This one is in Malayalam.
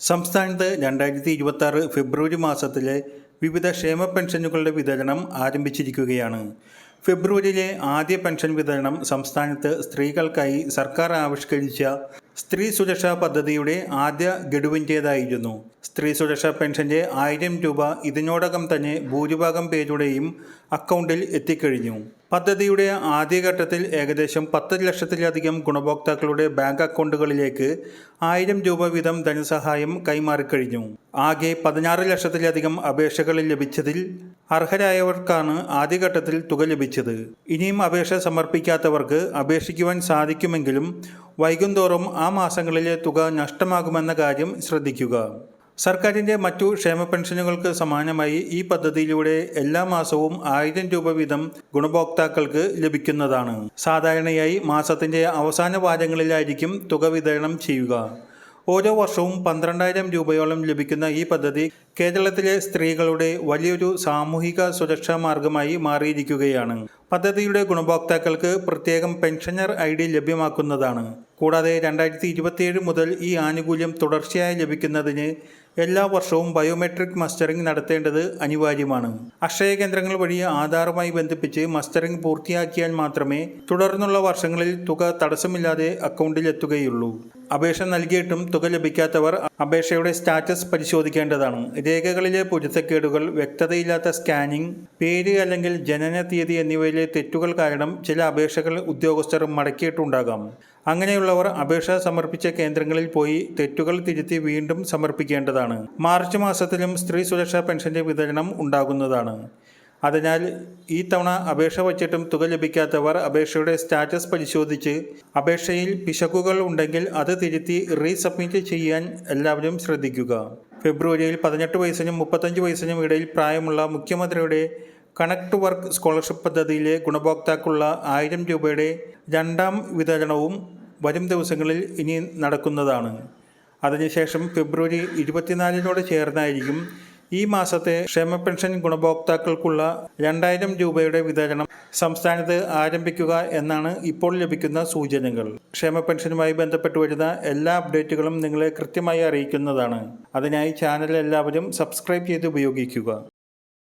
സംസ്ഥാനത്ത് രണ്ടായിരത്തി ഇരുപത്തി ആറ് ഫെബ്രുവരി മാസത്തിലെ വിവിധ ക്ഷേമ പെൻഷനുകളുടെ വിതരണം ആരംഭിച്ചിരിക്കുകയാണ്. ഫെബ്രുവരിയിലെ ആദ്യ പെൻഷൻ വിതരണം സംസ്ഥാനത്ത് സ്ത്രീകൾക്കായി സർക്കാർ ആവിഷ്കരിച്ച സ്ത്രീ സുരക്ഷാ പദ്ധതിയുടെ ആദ്യ ഗഡുവിന്റേതായിരുന്നു. സ്ത്രീ സുരക്ഷാ പെൻഷന്റെ ആയിരം രൂപ ഇതിനോടകം തന്നെ ഭൂരിഭാഗം പേരുടെയും അക്കൗണ്ടിൽ എത്തിക്കഴിഞ്ഞു. പദ്ധതിയുടെ ആദ്യഘട്ടത്തിൽ ഏകദേശം പത്ത് ലക്ഷത്തിലധികം ഗുണഭോക്താക്കളുടെ ബാങ്ക് അക്കൗണ്ടുകളിലേക്ക് ആയിരം രൂപ വീതം ധനസഹായം കൈമാറിക്കഴിഞ്ഞു. ആകെ പതിനാറ് ലക്ഷത്തിലധികം അപേക്ഷകൾ ലഭിച്ചതിൽ അർഹരായവർക്കാണ് ആദ്യഘട്ടത്തിൽ തുക ലഭിച്ചത്. ഇനിയും അപേക്ഷ സമർപ്പിക്കാത്തവർക്ക് അപേക്ഷിക്കുവാൻ സാധിക്കുമെങ്കിലും വൈകുന്തോറും ആ മാസങ്ങളിലെ തുക നഷ്ടമാകുമെന്ന കാര്യം ശ്രദ്ധിക്കുക. സർക്കാരിന്റെ മറ്റു ക്ഷേമ പെൻഷനുകൾക്ക് സമാനമായി ഈ പദ്ധതിയിലൂടെ എല്ലാ മാസവും ആയിരം രൂപ വീതം ഗുണഭോക്താക്കൾക്ക് ലഭിക്കുന്നതാണ്. സാധാരണയായി മാസത്തിന്റെ അവസാന വാരങ്ങളിലായിരിക്കും തുക വിതരണം ചെയ്യുക. ഓരോ വർഷവും പന്ത്രണ്ടായിരം രൂപയോളം ലഭിക്കുന്ന ഈ പദ്ധതി കേരളത്തിലെ സ്ത്രീകളുടെ വലിയൊരു സാമൂഹിക സുരക്ഷാ മാർഗമായി മാറിയിരിക്കുകയാണ്. പദ്ധതിയുടെ ഗുണഭോക്താക്കൾക്ക് പ്രത്യേകം പെൻഷനർ ഐ ഡി ലഭ്യമാക്കുന്നതാണ്. കൂടാതെ രണ്ടായിരത്തി ഇരുപത്തിയേഴ് മുതൽ ഈ ആനുകൂല്യം തുടർച്ചയായി ലഭിക്കുന്നതിന് എല്ലാ വർഷവും ബയോമെട്രിക് മസ്റ്ററിംഗ് നടത്തേണ്ടത് അനിവാര്യമാണ്. അക്ഷയ കേന്ദ്രങ്ങൾ വഴി ആധാറുമായി ബന്ധിപ്പിച്ച് മസ്റ്ററിംഗ് പൂർത്തിയാക്കിയാൽ മാത്രമേ തുടർന്നുള്ള വർഷങ്ങളിൽ തുക തടസ്സമില്ലാതെ അക്കൗണ്ടിൽ എത്തുകയുള്ളൂ അപേക്ഷ നൽകിയിട്ടും തുക ലഭിക്കാത്തവർ അപേക്ഷയുടെ സ്റ്റാറ്റസ് പരിശോധിക്കേണ്ടതാണ്. രേഖകളിലെ പൊരുത്തക്കേടുകൾ വ്യക്തതയില്ലാത്ത സ്കാനിംഗ് പേര് അല്ലെങ്കിൽ ജനന തീയതി എന്നിവയിലെ തെറ്റുകൾ കാരണം ചില അപേക്ഷകൾ ഉദ്യോഗസ്ഥർ മടക്കിയിട്ടുണ്ടാകാം. അങ്ങനെയുള്ളവർ അപേക്ഷ സമർപ്പിച്ച കേന്ദ്രങ്ങളിൽ പോയി തെറ്റുകൾ തിരുത്തി വീണ്ടും സമർപ്പിക്കേണ്ടതാണ്. മാർച്ച് മാസത്തിലും സ്ത്രീ സുരക്ഷാ പെൻഷന്റെ വിതരണം ഉണ്ടാകുന്നതാണ്. അതിനാൽ ഈ തവണ അപേക്ഷ വച്ചിട്ടും തുക ലഭിക്കാത്തവർ അപേക്ഷയുടെ സ്റ്റാറ്റസ് പരിശോധിച്ച് അപേക്ഷയിൽ പിശകുകൾ ഉണ്ടെങ്കിൽ അത് തിരുത്തി റീസബ്മിറ്റ് ചെയ്യാൻ എല്ലാവരും ശ്രദ്ധിക്കുക. ഫെബ്രുവരിയിൽ പതിനെട്ട് വയസ്സിനും മുപ്പത്തഞ്ച് വയസ്സിനും ഇടയിൽ പ്രായമുള്ള മുഖ്യമന്ത്രിയുടെ കണക്ട് വർക്ക് സ്കോളർഷിപ്പ് പദ്ധതിയിലെ ഗുണഭോക്താക്കുള്ള ആയിരം രൂപയുടെ രണ്ടാം വിതരണവും വരും ദിവസങ്ങളിൽ ഇനി നടക്കുന്നതാണ്. അതിനുശേഷം ഫെബ്രുവരി ഇരുപത്തിനാലിനോട് ചേർന്നായിരിക്കും ഈ മാസത്തെ ക്ഷേമ പെൻഷൻ ഗുണഭോക്താക്കൾക്കുള്ള രണ്ടായിരം രൂപയുടെ വിതരണം സംസ്ഥാനത്ത് ആരംഭിക്കുക എന്നാണ് ഇപ്പോൾ ലഭിക്കുന്ന സൂചനകൾ. ക്ഷേമ പെൻഷനുമായി ബന്ധപ്പെട്ട് വരുന്ന എല്ലാ അപ്ഡേറ്റുകളും നിങ്ങളെ കൃത്യമായി അറിയിക്കുന്നതാണ്. അതിനായി ചാനൽ എല്ലാവരും സബ്സ്ക്രൈബ് ചെയ്ത് ഉപയോഗിക്കുക.